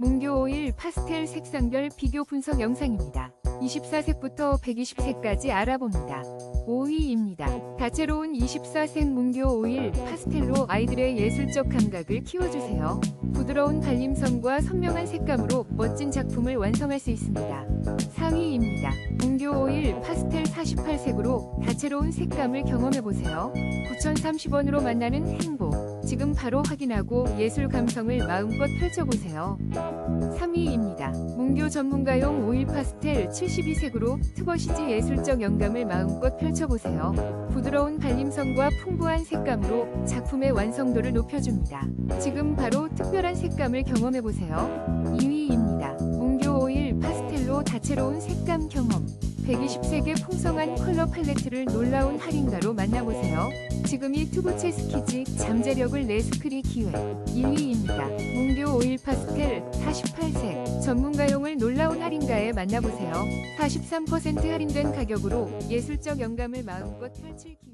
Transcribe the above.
문교 오일 파스텔 색상별 비교 분석 영상입니다. 24색부터 120색까지 알아봅니다. 5위입니다. 다채로운 24색 문교 오일 파스텔로 아이들의 예술적 감각을 키워주세요. 부드러운 발림성과 선명한 색감으로 멋진 작품을 완성할 수 있습니다. 4위입니다. 문교 오일 파스텔 48색으로 다채로운 색감을 경험해보세요. 9,030원으로 만나는 행복. 지금 바로 확인하고 예술 감성을 마음껏 펼쳐보세요. 3위입니다. 문교 전문가용 오일 파스텔 72색으로 트버시지 예술적 영감을 마음껏 펼쳐보세요. 부드러운 발림성과 풍부한 색감으로 작품의 완성도를 높여줍니다. 지금 바로 특별한 색감을 경험해보세요. 2위입니다. 문교 오일 파스텔로 다채로운 색감 경험. 120색의 풍성한 컬러 팔레트를 놀라운 할인가로 만나보세요. 지금이 투부체 스키지 잠재력을 내 스크리 기회 1위입니다. 문교 오일 파스텔 48색 전문가용을 놀라운 할인가에 만나보세요. 43% 할인된 가격으로 예술적 영감을 마음껏 펼칠 기회